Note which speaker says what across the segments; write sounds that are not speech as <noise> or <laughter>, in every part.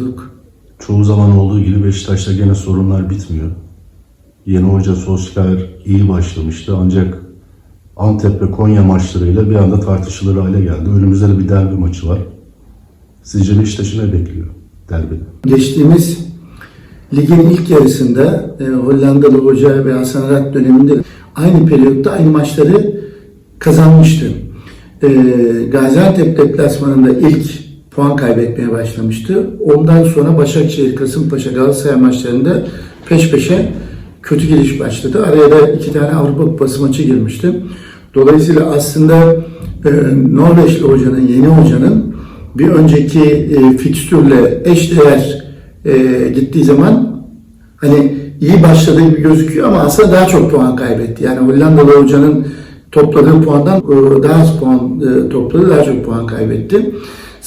Speaker 1: bulduk.
Speaker 2: Çoğu zaman olduğu gibi Beşiktaş'ta gene sorunlar bitmiyor. Yeni hoca Solskjaer iyi başlamıştı ancak Antep ve Konya maçlarıyla bir anda tartışılır hale geldi. Önümüzde de bir derbi maçı var. Sizce Beşiktaş'ı ne bekliyor derbide?
Speaker 1: Geçtiğimiz ligin ilk yarısında e, Hollandalı hoca ve Hasan Arat döneminde aynı periyotta aynı maçları kazanmıştı. E, Gaziantep deplasmanında ilk puan kaybetmeye başlamıştı. Ondan sonra Başakşehir, Kasımpaşa, Galatasaray maçlarında peş peşe kötü giriş başladı. Araya da iki tane Avrupa Kupası maçı girmişti. Dolayısıyla aslında e, Norveçli hocanın, yeni hocanın bir önceki e, fikstürle eşdeğer e, gittiği zaman hani iyi başladığı gibi gözüküyor ama aslında daha çok puan kaybetti. Yani Hollandalı hocanın topladığı puandan e, daha az puan e, topladı, daha çok puan kaybetti.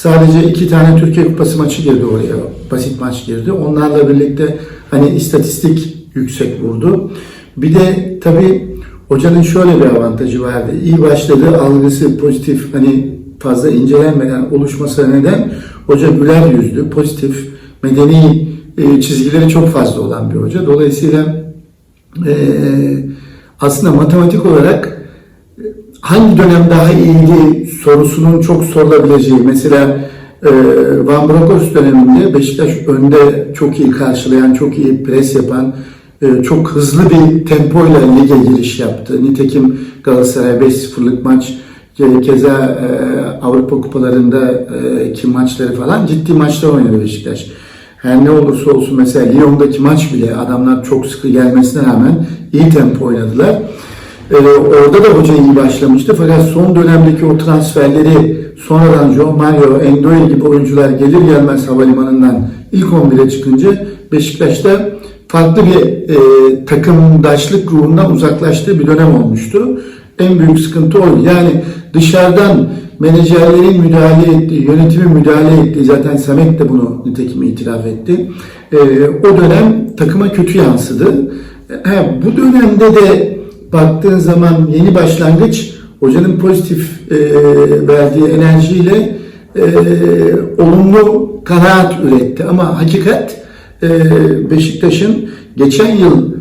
Speaker 1: Sadece iki tane Türkiye Kupası maçı girdi oraya. Basit maç girdi. Onlarla birlikte hani istatistik yüksek vurdu. Bir de tabii hocanın şöyle bir avantajı vardı. İyi başladığı algısı pozitif hani fazla incelenmeden oluşmasına neden hoca güler yüzlü, pozitif, medeni e, çizgileri çok fazla olan bir hoca. Dolayısıyla e, aslında matematik olarak hangi dönem daha iyiydi sorusunun çok sorulabileceği. Mesela e, Van Bronckhorst döneminde Beşiktaş önde çok iyi karşılayan, çok iyi pres yapan, e, çok hızlı bir tempoyla lige giriş yaptı. Nitekim Galatasaray 5-0'lık maç ke- keza e, Avrupa kupalarında e, ki maçları falan ciddi maçlar oynadı Beşiktaş. Her ne olursa olsun mesela Lyon'daki maç bile adamlar çok sıkı gelmesine rağmen iyi tempo oynadılar. Ee, orada da hoca iyi başlamıştı fakat son dönemdeki o transferleri sonradan Joe Mario, Endoy gibi oyuncular gelir gelmez havalimanından ilk 11'e çıkınca Beşiktaş'ta farklı bir e, takımdaşlık ruhundan uzaklaştığı bir dönem olmuştu. En büyük sıkıntı oydu. Yani dışarıdan menajerlerin müdahale ettiği, yönetimin müdahale ettiği zaten Samet de bunu nitekim itiraf etti. E, o dönem takıma kötü yansıdı. Ha, bu dönemde de baktığın zaman yeni başlangıç hocanın pozitif e, verdiği enerjiyle e, olumlu kanaat üretti. Ama hakikat e, Beşiktaş'ın geçen yıl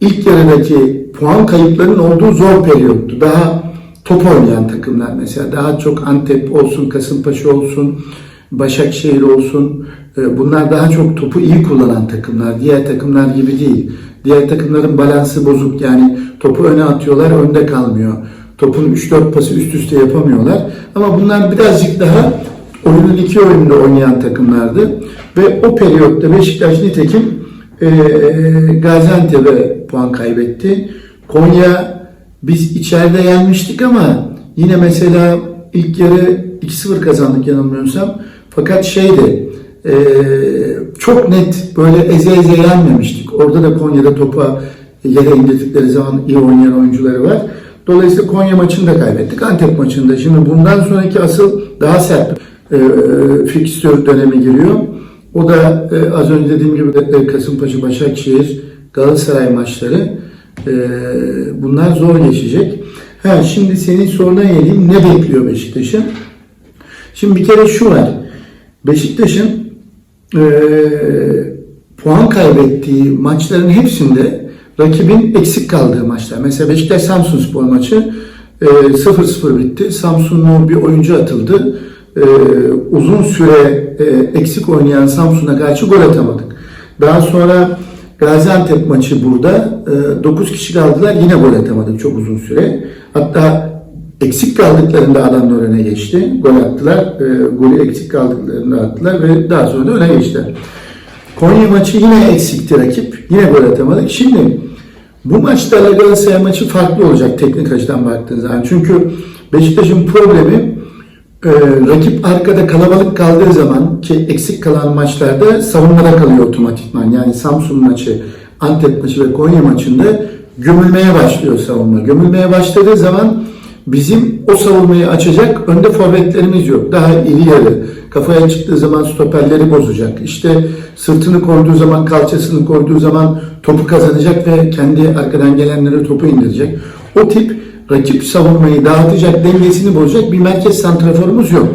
Speaker 1: ilk yarıdaki puan kayıplarının olduğu zor periyottu. Daha top oynayan takımlar mesela daha çok Antep olsun, Kasımpaşa olsun, Başakşehir olsun. e, Bunlar daha çok topu iyi kullanan takımlar. Diğer takımlar gibi değil. Diğer takımların balansı bozuk yani topu öne atıyorlar önde kalmıyor. Topun 3-4 pası üst üste yapamıyorlar. Ama bunlar birazcık daha oyunun iki oyunda oynayan takımlardı. Ve o periyotta Beşiktaş nitekim e, Gaziantep'e puan kaybetti. Konya biz içeride yenmiştik ama yine mesela ilk yarı 2-0 kazandık yanılmıyorsam. Fakat şeydi e, çok net böyle eze eze yenmemiştik. Orada da Konya'da topa yere indirdikleri zaman iyi oynayan oyuncuları var. Dolayısıyla Konya maçını da kaybettik. Antep maçında. Şimdi bundan sonraki asıl daha sert e, fikstür dönemi giriyor. O da e, az önce dediğim gibi e, Kasımpaşa, Başakşehir, Galatasaray maçları. E, bunlar zor geçecek. Ha, şimdi senin soruna geleyim. Ne bekliyor Beşiktaş'ı? Şimdi bir kere şu var. Beşiktaş'ın e, puan kaybettiği maçların hepsinde rakibin eksik kaldığı maçlar. Mesela Beşiktaş Samsun Spor maçı e, 0-0 bitti. Samsunlu bir oyuncu atıldı. E, uzun süre e, eksik oynayan Samsun'a karşı gol atamadık. Daha sonra Gaziantep maçı burada. E, 9 kişi kaldılar yine gol atamadık çok uzun süre. Hatta eksik kaldıklarında adamlar öne geçti. Gol attılar. E, golü eksik kaldıklarında attılar ve daha sonra da öne geçtiler. Konya maçı yine eksikti rakip. Yine gol atamadık. Şimdi bu maçlarla Galatasaray maçı farklı olacak teknik açıdan baktığın zaman. Çünkü Beşiktaş'ın problemi e, rakip arkada kalabalık kaldığı zaman ki eksik kalan maçlarda savunmada kalıyor otomatikman. Yani Samsun maçı, Antep maçı ve Konya maçında gömülmeye başlıyor savunma. Gömülmeye başladığı zaman bizim o savunmayı açacak önde forvetlerimiz yok. Daha iri yarı. Kafaya çıktığı zaman stoperleri bozacak. İşte sırtını koyduğu zaman, kalçasını koyduğu zaman topu kazanacak ve kendi arkadan gelenlere topu indirecek. O tip rakip savunmayı dağıtacak, dengesini bozacak bir merkez santraforumuz yok.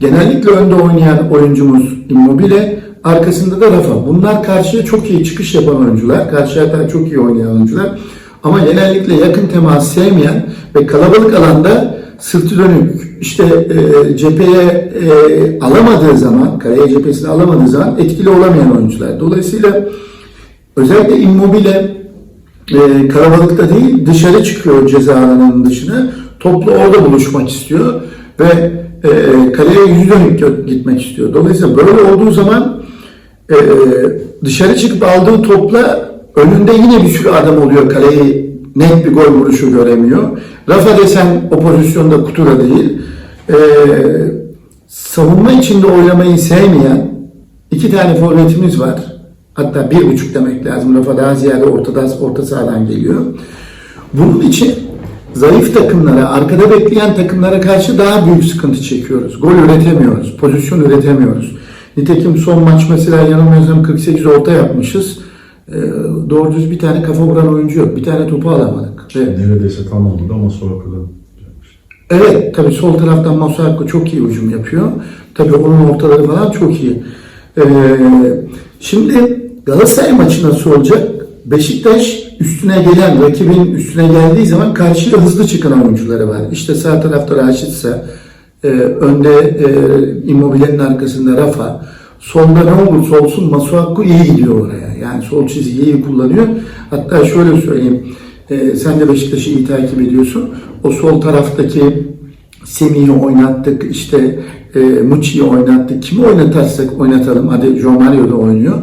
Speaker 1: Genellikle önde oynayan oyuncumuz Immobile Arkasında da Rafa. Bunlar karşıya çok iyi çıkış yapan oyuncular. Karşıya da çok iyi oynayan oyuncular. Ama genellikle yakın temas sevmeyen ve kalabalık alanda sırtı dönük işte e, cepheye e, alamadığı zaman, kaleye cephesini alamadığı zaman etkili olamayan oyuncular. Dolayısıyla özellikle Immobile e, kalabalıkta değil dışarı çıkıyor ceza alanının dışına. Toplu orada buluşmak istiyor ve e, kaleye yüzü dönük gitmek istiyor. Dolayısıyla böyle olduğu zaman e, dışarı çıkıp aldığı topla önünde yine bir sürü adam oluyor kaleyi net bir gol vuruşu göremiyor. Rafa desen o pozisyonda kutuda değil. E, savunma içinde oynamayı sevmeyen iki tane forvetimiz var. Hatta bir buçuk demek lazım. Rafa daha ziyade ortada, orta sahadan geliyor. Bunun için zayıf takımlara, arkada bekleyen takımlara karşı daha büyük sıkıntı çekiyoruz. Gol üretemiyoruz, pozisyon üretemiyoruz. Nitekim son maç mesela yanılmıyorsam 48 orta yapmışız. Ee, doğru düz bir tane kafa vuran oyuncu yok. Bir tane topu alamadık. Ve
Speaker 2: Neredeyse tamamladı ama sonra kadar
Speaker 1: Evet, tabii sol taraftan Masuako çok iyi hücum yapıyor. Tabii onun ortaları falan çok iyi. Ee, şimdi Galatasaray maçı nasıl olacak? Beşiktaş üstüne gelen, rakibin üstüne geldiği zaman karşıya hızlı çıkan oyuncuları var. İşte sağ tarafta Raşitsa, e, önde e, Immobile'nin arkasında Rafa. Solda ne olursa olsun Masuako iyi gidiyor oraya. Yani sol çizgiyi iyi kullanıyor. Hatta şöyle söyleyeyim. E, sen de Beşiktaş'ı iyi takip ediyorsun. O sol taraftaki Semih'i oynattık, işte e, Muçi'yi oynattık. Kimi oynatarsak oynatalım. Hadi Joe Mario da oynuyor.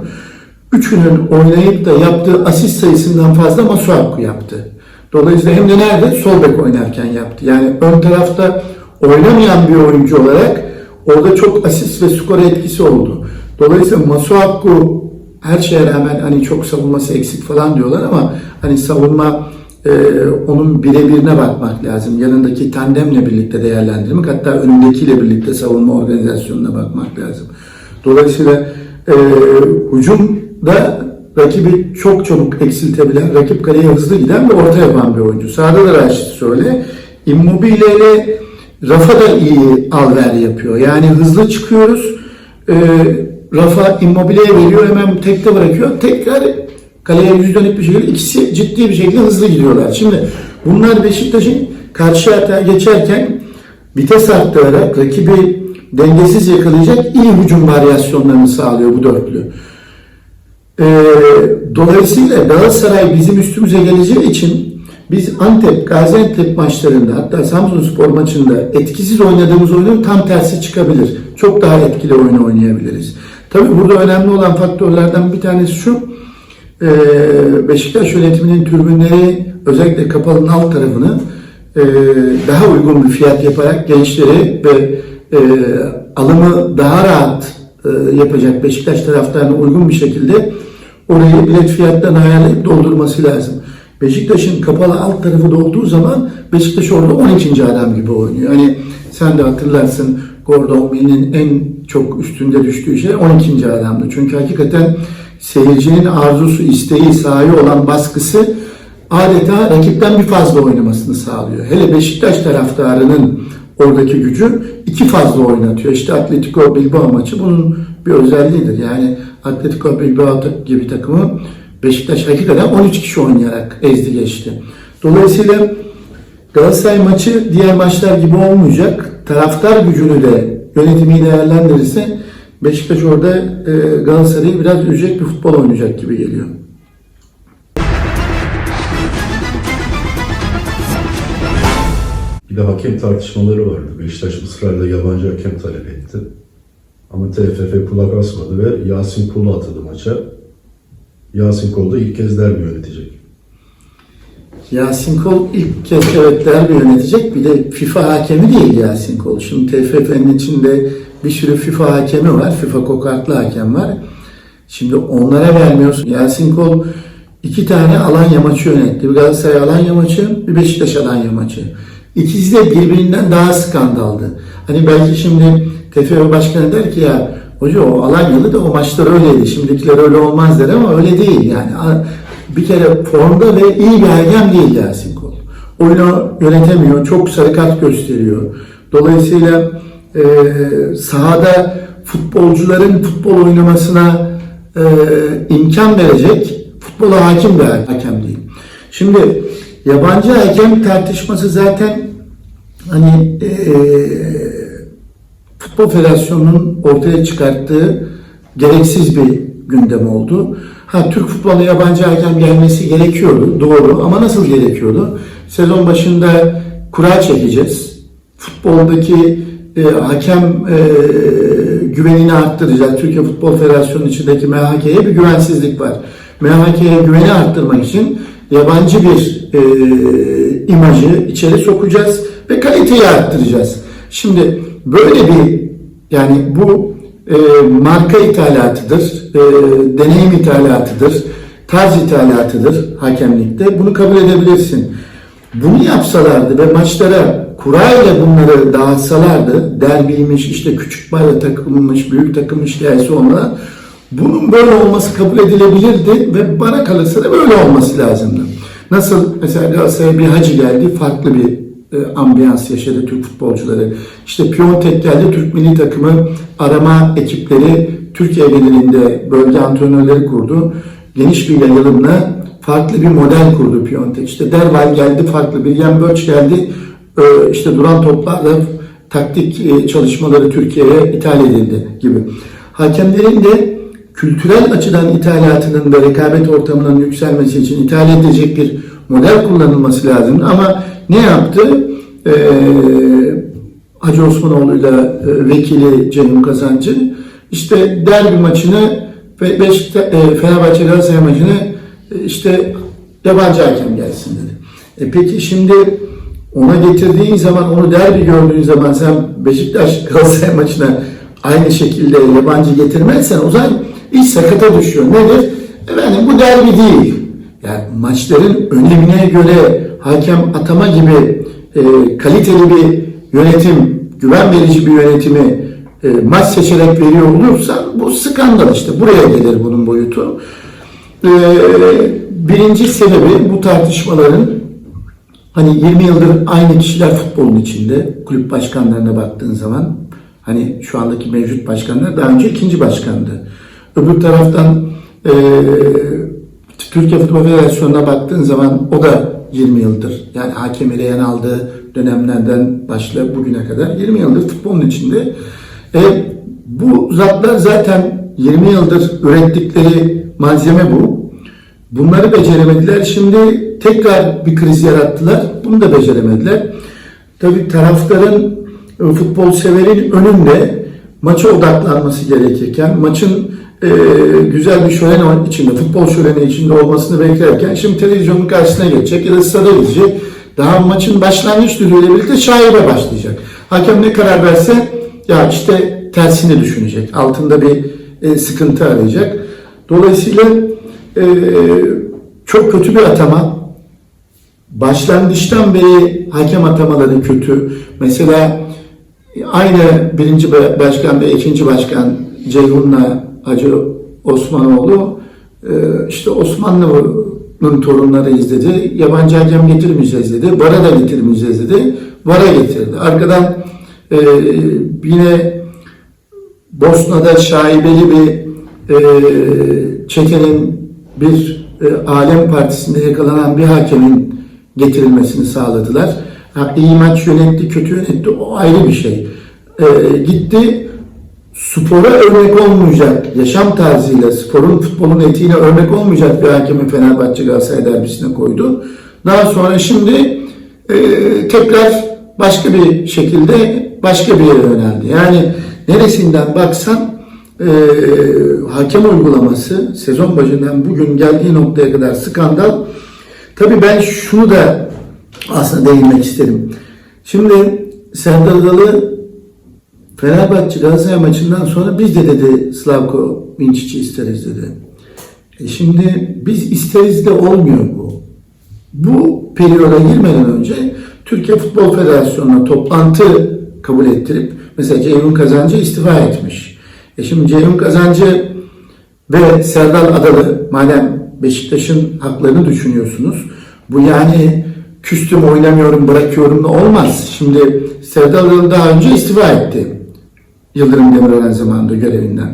Speaker 1: Üçünün oynayıp da yaptığı asist sayısından fazla Masuaku yaptı. Dolayısıyla hem de nerede? Sol bek oynarken yaptı. Yani ön tarafta oynamayan bir oyuncu olarak orada çok asist ve skor etkisi oldu. Dolayısıyla Masuaku her şeye rağmen hani çok savunması eksik falan diyorlar ama hani savunma e, onun birebirine bakmak lazım. Yanındaki tandemle birlikte değerlendirmek hatta önündekiyle birlikte savunma organizasyonuna bakmak lazım. Dolayısıyla e, hücumda rakibi çok çabuk eksiltebilen, rakip kaleye hızlı giden ve orta yapan bir oyuncu. Sağda da Raşit söyle. Immobile ile Rafa da iyi alver yapıyor. Yani hızlı çıkıyoruz. E, Rafa Immobile'ye veriyor hemen tekte bırakıyor. Tekrar kaleye yüz dönük bir şekilde ikisi ciddi bir şekilde hızlı gidiyorlar. Şimdi bunlar Beşiktaş'ın karşı atağa geçerken vites arttırarak rakibi dengesiz yakalayacak iyi hücum varyasyonlarını sağlıyor bu dörtlü. Ee, dolayısıyla Galatasaray bizim üstümüze geleceği için biz Antep, Gaziantep maçlarında hatta Samsun Spor maçında etkisiz oynadığımız oyunun tam tersi çıkabilir. Çok daha etkili oyun oynayabiliriz. Tabii burada önemli olan faktörlerden bir tanesi şu. Beşiktaş yönetiminin tribünleri özellikle kapalının alt tarafını daha uygun bir fiyat yaparak gençleri ve alımı daha rahat yapacak Beşiktaş taraftarına uygun bir şekilde orayı bilet fiyatlarını ayarlayıp doldurması lazım. Beşiktaş'ın kapalı alt tarafı dolduğu zaman Beşiktaş orada 12. adam gibi oynuyor. Hani sen de hatırlarsın Gordon Mill'in en çok üstünde düştüğü şey 12. adamdı. Çünkü hakikaten seyircinin arzusu, isteği, sahaya olan baskısı adeta rakipten bir fazla oynamasını sağlıyor. Hele Beşiktaş taraftarının oradaki gücü iki fazla oynatıyor. İşte Atletico Bilbao maçı bunun bir özelliğidir. Yani Atletico Bilbao gibi takımı Beşiktaş hakikaten 13 kişi oynayarak ezdi geçti. Dolayısıyla Galatasaray maçı diğer maçlar gibi olmayacak. Taraftar gücünü de yönetimi değerlendirirse Beşiktaş orada e, Galatasaray'ı biraz üzecek bir futbol oynayacak gibi geliyor.
Speaker 2: Bir de hakem tartışmaları vardı. Beşiktaş ısrarla yabancı hakem talep etti. Ama TFF kulak asmadı ve Yasin Kul'u atadı maça. Yasin Kol da ilk kez derbi yönetecek.
Speaker 1: Yasin Kol ilk kez evet derbi yönetecek. Bir de FIFA hakemi değil Yasin Kol. Şimdi TFF'nin içinde bir sürü FIFA hakemi var. FIFA kokartlı hakem var. Şimdi onlara vermiyorsun. Yasin Kol iki tane Alanya maçı yönetti. Bir Galatasaray Alanya maçı, bir Beşiktaş Alanya maçı. İkisi de birbirinden daha skandaldı. Hani belki şimdi TFF Başkanı der ki ya hoca o Alanyalı da o maçlar öyleydi. Şimdikiler öyle olmaz der ama öyle değil. Yani bir kere formda ve iyi bir hakem değil Yasin Kol. Oyunu yönetemiyor. Çok sarı kart gösteriyor. Dolayısıyla e, sahada futbolcuların futbol oynamasına e, imkan verecek futbola hakim bir hakem değil. Şimdi yabancı hakem tartışması zaten hani e, Futbol Federasyonu'nun ortaya çıkarttığı gereksiz bir gündem oldu. Ha Türk futboluna yabancı hakem gelmesi gerekiyordu, doğru ama nasıl gerekiyordu? Sezon başında kura çekeceğiz. Futboldaki e, hakem e, güvenini arttıracağız. Türkiye Futbol Federasyonu içindeki MHK'ye bir güvensizlik var. MHK'ye güveni arttırmak için yabancı bir e, imajı içeri sokacağız ve kaliteyi arttıracağız. Şimdi böyle bir yani bu e, marka ithalatıdır, e, deneyim ithalatıdır, tarz ithalatıdır hakemlikte. Bunu kabul edebilirsin. Bunu yapsalardı ve maçlara kurayla bunları dağıtsalardı, derbiymiş, işte küçük bayla takılmış, büyük takılmış hikayesi olmadan bunun böyle olması kabul edilebilirdi ve bana kalırsa da böyle olması lazımdı. Nasıl mesela Galatasaray'a bir hacı geldi, farklı bir e, ambiyans yaşadı Türk futbolcuları. İşte Piontek geldi, Türk milli takımı arama ekipleri Türkiye genelinde bölge antrenörleri kurdu. Geniş bir yayılımla farklı bir model kurdu Piontek. İşte Derval geldi, farklı bir Yen Böç geldi. E, işte duran toplarla taktik e, çalışmaları Türkiye'ye ithal edildi gibi. Hakemlerin de kültürel açıdan ithalatının ve rekabet ortamının yükselmesi için ithal edilecek bir model kullanılması lazım. Ama ne yaptı? Ee, Hacı Osmanoğlu'yla e, vekili Ceyhun Kazancı işte derbi maçını ve Beşikta, e, Fenerbahçe Galatasaray maçını e, işte yabancı hakem gelsin dedi. E peki şimdi ona getirdiğin zaman onu derbi gördüğün zaman sen Beşiktaş <laughs> Galatasaray maçına aynı şekilde yabancı getirmezsen o zaman iş sakata düşüyor. Nedir? Efendim bu derbi değil. Yani maçların önemine göre hakem atama gibi e, kaliteli bir yönetim, güven verici bir yönetimi e, maç seçerek veriyor olursan bu skandal işte. Buraya gelir bunun boyutu. E, birinci sebebi bu tartışmaların hani 20 yıldır aynı kişiler futbolun içinde kulüp başkanlarına baktığın zaman hani şu andaki mevcut başkanlar daha önce ikinci başkandı. Öbür taraftan e, Türkiye Futbol Federasyonu'na baktığın zaman o da 20 yıldır yani hakem eleyen aldığı dönemlerden başla bugüne kadar 20 yıldır futbolun içinde. E, bu zatlar zaten 20 yıldır ürettikleri malzeme bu. Bunları beceremediler. Şimdi tekrar bir kriz yarattılar. Bunu da beceremediler. Tabii taraftarın, e, futbol severin önünde maça odaklanması gerekirken, maçın e, güzel bir şölen içinde, futbol şöleni içinde olmasını beklerken şimdi televizyonun karşısına geçecek ya da stada gidecek. Daha maçın başlangıç düdüğüyle birlikte şaibe başlayacak. Hakem ne karar verse ya işte tersini düşünecek. Altında bir e, sıkıntı arayacak. Dolayısıyla e, çok kötü bir atama. Başlangıçtan beri hakem atamaları kötü. Mesela aynı birinci başkan ve ikinci başkan Ceyhun'la Hacı Osmanoğlu e, işte Osmanlı'nın torunları izledi. Yabancı hakem getirmeyeceğiz dedi. Vara da getirmeyeceğiz dedi. Vara getirdi. Arkadan e, yine Bosna'da şaibeli bir e, çetenin bir alem partisinde yakalanan bir hakemin getirilmesini sağladılar. Ha, iyi maç yönetti, kötü yönetti o ayrı bir şey. E, gitti spora örnek olmayacak, yaşam tarzıyla, sporun, futbolun etiğine örnek olmayacak bir hakemi Fenerbahçe Galatasaray derbisine koydu. Daha sonra şimdi e, tekrar başka bir şekilde başka bir yere yöneldi. Yani neresinden baksan e, hakem uygulaması sezon başından bugün geldiği noktaya kadar skandal. Tabii ben şunu da aslında değinmek isterim. Şimdi Serdar Adalı Fenerbahçe Galatasaray maçından sonra biz de dedi Slavko Vinçic'i isteriz dedi. E şimdi biz isteriz de olmuyor bu. Bu periyoda girmeden önce Türkiye Futbol Federasyonu'na toplantı kabul ettirip mesela Ceyhun Kazancı istifa etmiş. E şimdi Ceyhun Kazancı ve Serdar Adalı madem Beşiktaş'ın haklarını düşünüyorsunuz bu yani küstüm oynamıyorum bırakıyorum da olmaz. Şimdi Serdar Adalı daha önce istifa etti. Yıldırım Demirören zamanında görevinden.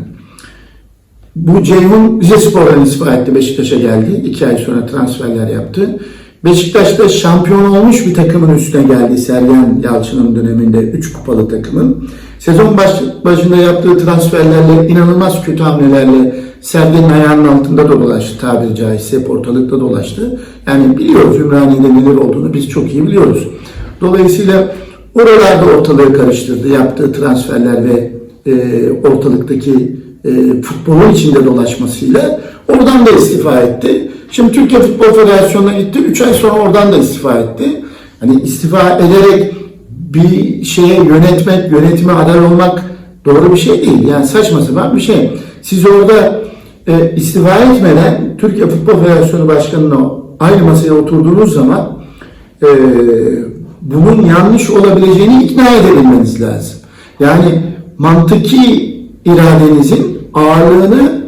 Speaker 1: Bu Ceyhun Rizespor'dan istifa etti. Beşiktaş'a geldi. İki ay sonra transferler yaptı. Beşiktaş'ta şampiyon olmuş bir takımın üstüne geldi. Sergen Yalçın'ın döneminde 3 kupalı takımın. Sezon baş, başında yaptığı transferlerle inanılmaz kötü hamlelerle Sergen'in ayağının altında da dolaştı tabiri caizse ortalıkta dolaştı. Yani biliyoruz Ümraniye'de neler olduğunu biz çok iyi biliyoruz. Dolayısıyla oralarda ortalığı karıştırdı. Yaptığı transferler ve e, ortalıktaki e, futbolun içinde dolaşmasıyla oradan da istifa etti. Şimdi Türkiye Futbol Federasyonu'na gitti. 3 ay sonra oradan da istifa etti. Hani istifa ederek bir şeye yönetmek, yönetime aday olmak doğru bir şey değil. Yani saçma sapan bir şey. Siz orada e, istifa etmeden Türkiye Futbol Federasyonu Başkanı'na aynı masaya oturduğunuz zaman e, bunun yanlış olabileceğini ikna edebilmeniz lazım. Yani mantıki iradenizin ağırlığını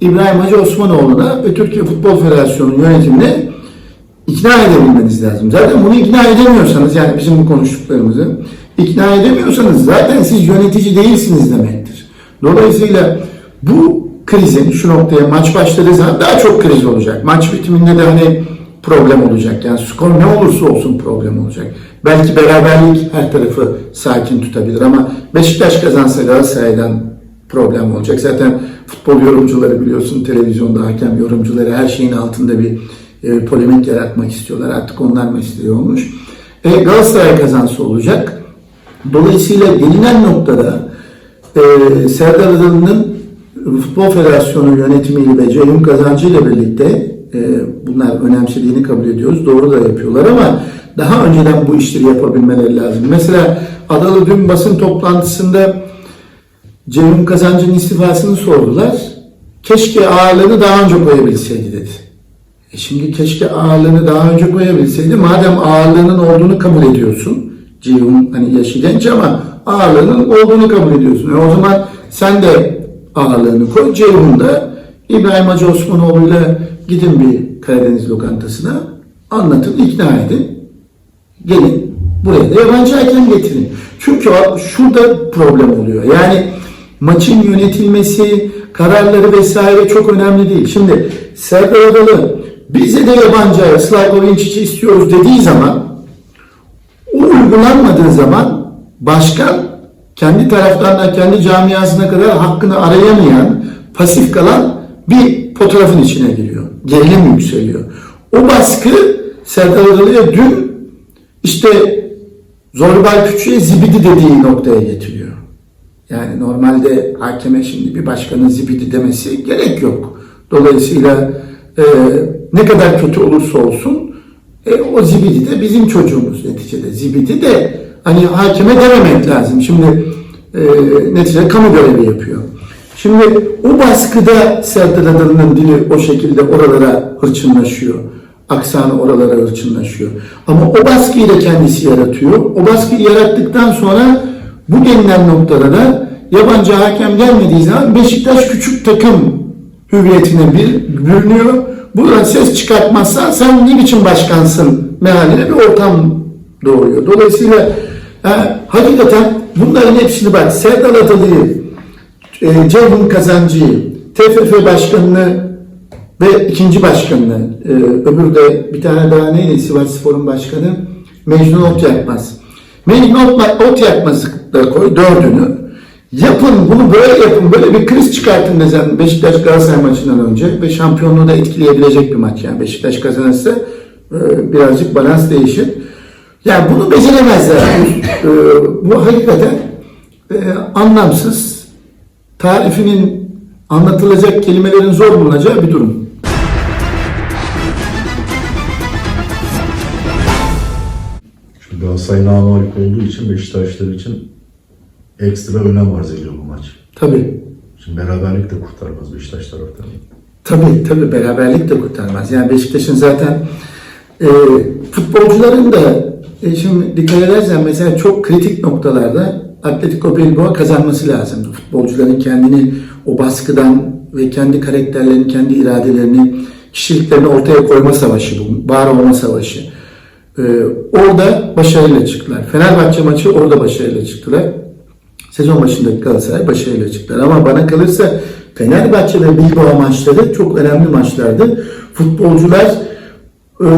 Speaker 1: İbrahim Hacı Osmanoğlu'na ve Türkiye Futbol Federasyonu yönetimine ikna edebilmeniz lazım. Zaten bunu ikna edemiyorsanız yani bizim bu konuştuklarımızı ikna edemiyorsanız zaten siz yönetici değilsiniz demektir. Dolayısıyla bu krizin şu noktaya maç başladığı zaman daha çok kriz olacak. Maç bitiminde de hani problem olacak. Yani skor ne olursa olsun problem olacak. Belki beraberlik her tarafı sakin tutabilir ama Beşiktaş kazansa Galatasaray'dan problem olacak. Zaten futbol yorumcuları biliyorsun televizyonda hakem yorumcuları her şeyin altında bir e, polemik yaratmak istiyorlar. Artık onlar mesleği olmuş. E, Galatasaray kazansa olacak. Dolayısıyla gelinen noktada e, Serdar Adalı'nın Futbol Federasyonu yönetimiyle ve Ceyhun Kazancı ile birlikte e, bunlar önemsediğini kabul ediyoruz. Doğru da yapıyorlar ama daha önceden bu işleri yapabilmeleri lazım. Mesela Adalı dün basın toplantısında Ceyhun Kazancı'nın istifasını sordular. Keşke ağırlığını daha önce koyabilseydi dedi. E şimdi keşke ağırlığını daha önce koyabilseydi. Madem ağırlığının olduğunu kabul ediyorsun. Ceyhun hani yaşı genç ama ağırlığının olduğunu kabul ediyorsun. E o zaman sen de ağırlığını koy. Ceyhun da İbrahim Hacı Osmanoğlu'yla gidin bir Karadeniz lokantasına anlatın, ikna edin. Gelin buraya da yabancı hakem getirin. Çünkü şurada problem oluyor. Yani maçın yönetilmesi, kararları vesaire çok önemli değil. Şimdi Serdar Adalı bize de yabancı Slavko Vinčic'i istiyoruz dediği zaman o uygulanmadığı zaman başkan kendi taraftarına, kendi camiasına kadar hakkını arayamayan, pasif kalan bir fotoğrafın içine giriyor. Gerilim yükseliyor. O baskı Serdar Adalı'ya dün işte Zorbay Küçük'e zibidi dediği noktaya getiriyor. Yani normalde hakeme şimdi bir başkanın zibidi demesi gerek yok. Dolayısıyla e, ne kadar kötü olursa olsun e, o zibidi de bizim çocuğumuz neticede. Zibidi de hani hakeme dememek lazım. Şimdi e, neticede kamu görevi yapıyor. Şimdi o baskıda Serdar Adalı'nın dili o şekilde oralara hırçınlaşıyor. Aksanı oralara hırçınlaşıyor. Ama o baskıyı da kendisi yaratıyor. O baskıyı yarattıktan sonra bu gelinen noktada da yabancı hakem gelmediği zaman Beşiktaş küçük takım hüviyetine bir bürünüyor. Buradan ses çıkartmazsan sen ne biçim başkansın mealine bir ortam doğuyor. Dolayısıyla e, hakikaten bunların hepsini bak Serdar Adalı'yı, e, Ceyhun Kazancı'yı, TFF Başkanı'nı ve ikinci başkanını, e, öbürü de bir tane daha neydi Sivas Spor'un başkanı? Mecnun Ot Yakmaz. Mecnun Ot, Ot Yakmaz'ı da koy, dördünü. Yapın, bunu böyle yapın, böyle bir kriz çıkartın desen Beşiktaş Galatasaray maçından önce ve şampiyonluğu da etkileyebilecek bir maç yani. Beşiktaş kazanırsa e, birazcık balans değişir. Yani bunu beceremezler. <laughs> e, bu hakikaten e, anlamsız, tarifinin anlatılacak kelimelerin zor bulunacağı bir durum.
Speaker 2: Şimdi Galatasaray namalip olduğu için Beşiktaşlar için ekstra önem arz ediyor bu maç.
Speaker 1: Tabii.
Speaker 2: Şimdi beraberlik de kurtarmaz Beşiktaş taraftarı.
Speaker 1: Tabii tabii beraberlik de kurtarmaz. Yani Beşiktaş'ın zaten e, futbolcuların da e, şimdi dikkat edersen mesela çok kritik noktalarda Atletico Bilbao kazanması lazımdı. Futbolcuların kendini o baskıdan ve kendi karakterlerini, kendi iradelerini, kişiliklerini ortaya koyma savaşı bu. Var olma savaşı. E, orada başarıyla çıktılar. Fenerbahçe maçı orada başarıyla çıktılar. Sezon başındaki Galatasaray başarıyla çıktılar. Ama bana kalırsa Fenerbahçe ve Bilbao maçları çok önemli maçlardı. Futbolcular e,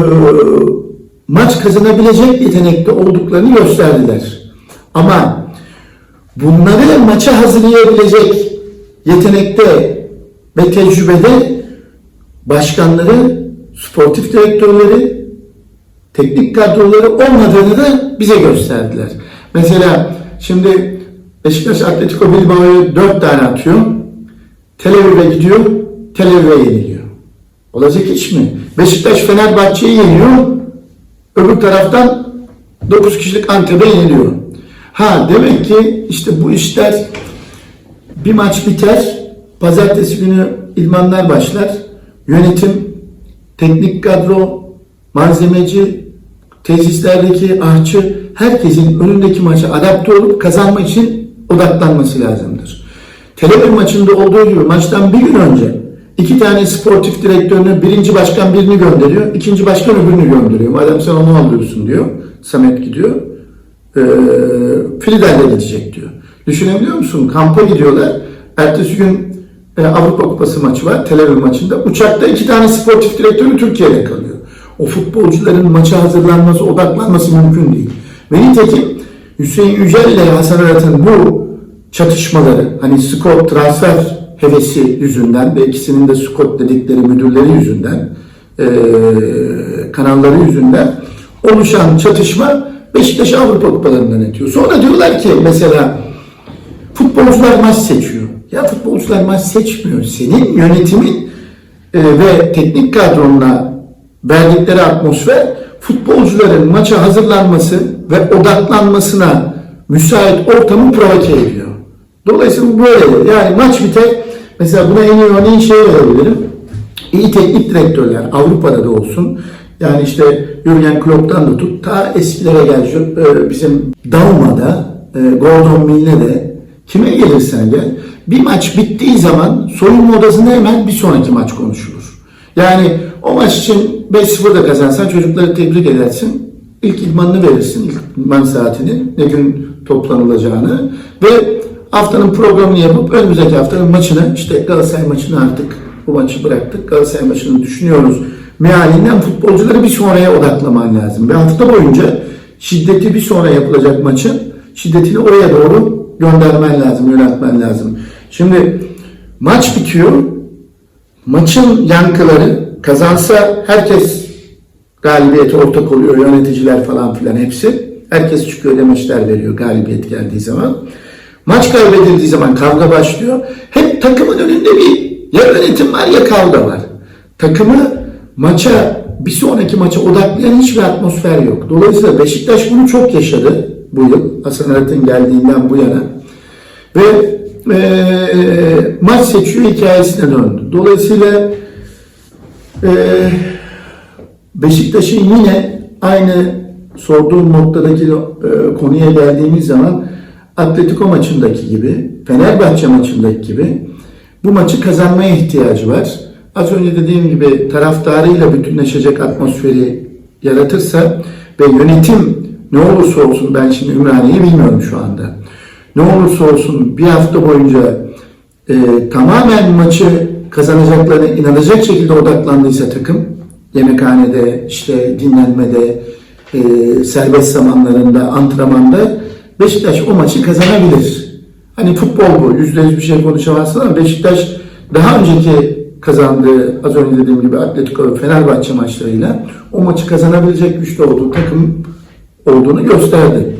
Speaker 1: maç kazanabilecek yetenekte olduklarını gösterdiler. Ama bunları maça hazırlayabilecek yetenekte ve tecrübede başkanları, sportif direktörleri, teknik kadroları olmadığını da bize gösterdiler. Mesela şimdi Beşiktaş Atletico Bilbao'yu 4 tane atıyor. Tel Aviv'e gidiyor, Tel Aviv'e yeniliyor. Olacak iş mi? Beşiktaş Fenerbahçe'yi yeniyor, öbür taraftan 9 kişilik Antep'e yeniliyor. Ha demek ki işte bu işler bir maç biter, pazartesi günü idmanlar başlar, yönetim, teknik kadro, malzemeci, tesislerdeki ahçı, herkesin önündeki maça adapte olup kazanmak için odaklanması lazımdır. Televizyon maçında olduğu gibi maçtan bir gün önce iki tane sportif direktörünü, birinci başkan birini gönderiyor, ikinci başkan öbürünü gönderiyor. Madem sen onu alıyorsun diyor, Samet gidiyor, e, Frider'le gidecek diyor. Düşünebiliyor musun? Kampa gidiyorlar. Ertesi gün e, Avrupa Kupası maçı var. Tel Aviv maçında. Uçakta iki tane sportif direktörü Türkiye'de kalıyor. O futbolcuların maça hazırlanması, odaklanması mümkün değil. Ve nitekim Hüseyin Yücel ile Hasan Arat'ın bu çatışmaları, hani Scott transfer hevesi yüzünden ve ikisinin de Scott dedikleri müdürleri yüzünden, e, kanalları yüzünden oluşan çatışma Beşiktaş Avrupa Kupalarından etiyor. Sonra diyorlar ki mesela futbolcular maç seçiyor. Ya futbolcular maç seçmiyor. Senin yönetimin e, ve teknik kadronla verdikleri atmosfer futbolcuların maça hazırlanması ve odaklanmasına müsait ortamı provoke ediyor. Dolayısıyla bu böyle. Yani maç biter. Mesela buna en iyi örneğin şey verebilirim. İyi teknik direktörler Avrupa'da da olsun. Yani işte Jurgen Klopp'tan da tut ta eskilere gel. E, Bizim Dauma'da, e, Gordon Mill'e kime gelirsen gel. Bir maç bittiği zaman soyunma odasında hemen bir sonraki maç konuşulur. Yani o maç için 5-0 da kazansan çocukları tebrik edersin. İlk idmanını verirsin, ilk idman saatini, ne gün toplanılacağını ve haftanın programını yapıp önümüzdeki haftanın maçını, işte Galatasaray maçını artık bu maçı bıraktık, Galatasaray maçını düşünüyoruz. Mealinden futbolcuları bir sonraya odaklaman lazım. Ve hafta boyunca şiddeti bir sonra yapılacak maçın şiddetini oraya doğru göndermen lazım, yöneltmen lazım. Şimdi maç bitiyor, maçın yankıları kazansa herkes galibiyete ortak oluyor. Yöneticiler falan filan hepsi. Herkes çıkıyor demeçler veriyor galibiyet geldiği zaman. Maç kaybedildiği zaman kavga başlıyor. Hep takımın önünde bir ya yönetim var ya kavga var. Takımı maça bir sonraki maça odaklayan hiçbir atmosfer yok. Dolayısıyla Beşiktaş bunu çok yaşadı bu yıl. Hasan Arat'ın geldiğinden bu yana. Ve eee, maç seçiyor hikayesine döndü. Dolayısıyla eee Beşiktaş'ın yine aynı sorduğum noktadaki e, konuya geldiğimiz zaman Atletico maçındaki gibi, Fenerbahçe maçındaki gibi bu maçı kazanmaya ihtiyacı var. Az önce dediğim gibi taraftarıyla bütünleşecek atmosferi yaratırsa ve yönetim ne olursa olsun ben şimdi Ümraniye'yi bilmiyorum şu anda. Ne olursa olsun bir hafta boyunca e, tamamen maçı kazanacaklarına inanacak şekilde odaklandıysa takım yemekhanede, işte dinlenmede, e, serbest zamanlarında, antrenmanda Beşiktaş o maçı kazanabilir. Hani futbol bu. Yüzde yüz bir şey konuşamazsın ama Beşiktaş daha önceki kazandığı az önce dediğim gibi Atletico ve Fenerbahçe maçlarıyla o maçı kazanabilecek güçte olduğu takım olduğunu gösterdi.